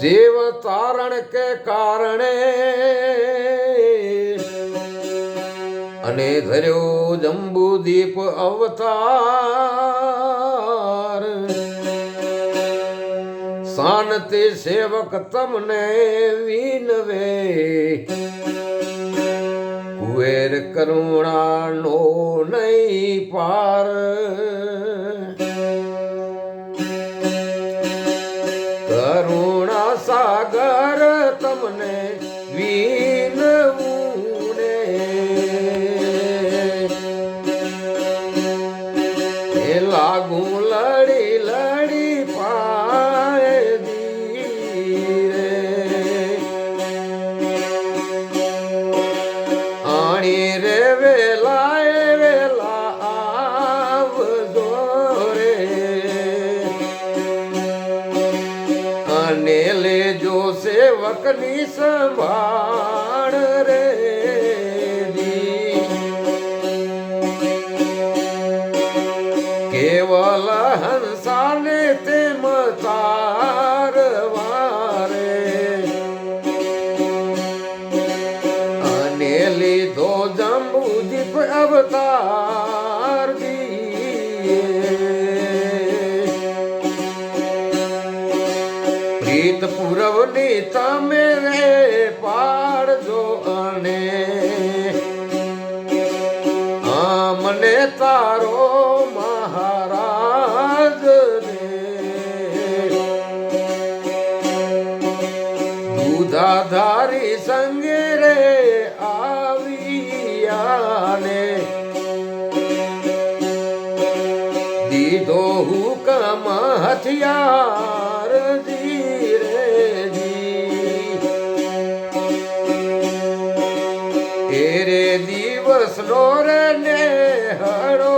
જીવ તારણ કે કારણે. અને ધર્યો જંબુદીપ અવતાર. શાંતિ સેવક તમને વિનવે. કુવેર કરુણાનો નહીં પાર. એ લડી લડી પાય દીરે આણી રે વેલાએ વેલા આવ દોરે અને લેજો સેવકની સંભાળ. અવતાર દીએ. પ્રીત પૂરવની તમે રે પાડજો અને મને તારો મહારાજ હથિયાર ધીરે એરે દિવસ નો રે ને હરો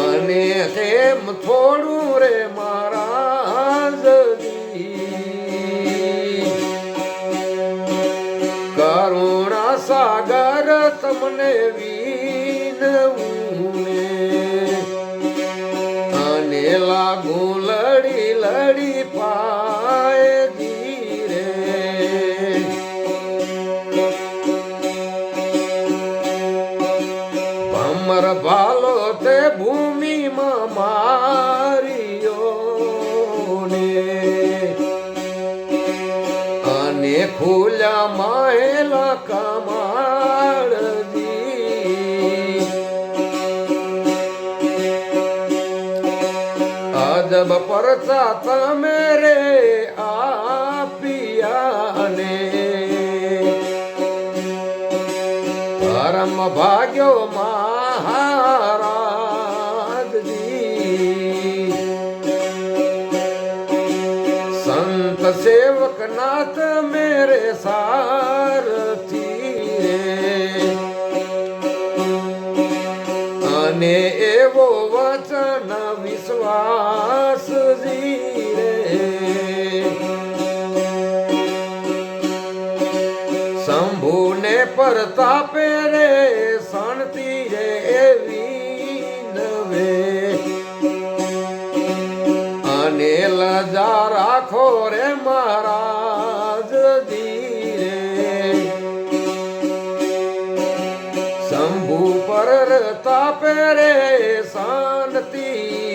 અને તેમ થોડું રે મારા કરુણા સાગર તમને વિનવું. ને અને લાગુ લડી લડી પાય ધીરે. ભમર ભાલો તે ભૂમિમાં મારિયો ને. અને ખુલ્યા માહેલા કમાડ અજબ પરચા मेरे રે આપિયા ને પરમ ભાગ્યો મહારાજજી. સંત સેવક નાથ મેરે सारथी અને એવો વચન વિશ્વાસ શંભુને પરતાપે રે, શાંતિ રે એવી નવે. અને લજા રાખો રે મહારાજ ધીરે. શંભુ પર તાપે રે, શાંતિ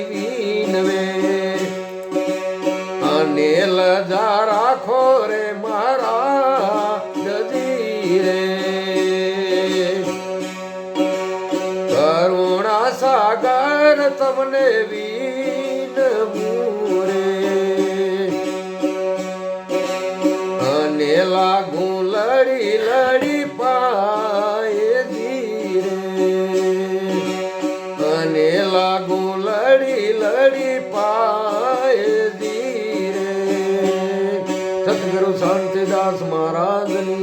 વિનવે. અને લજા રાખો સાગર તમને વીન મૂરે. અને લાગુ લડી લડી પાય ધીરે. અને લાગુ લડી લડી પાય ધીરે. સદગુરુ શાંતિદાસ મહારાજની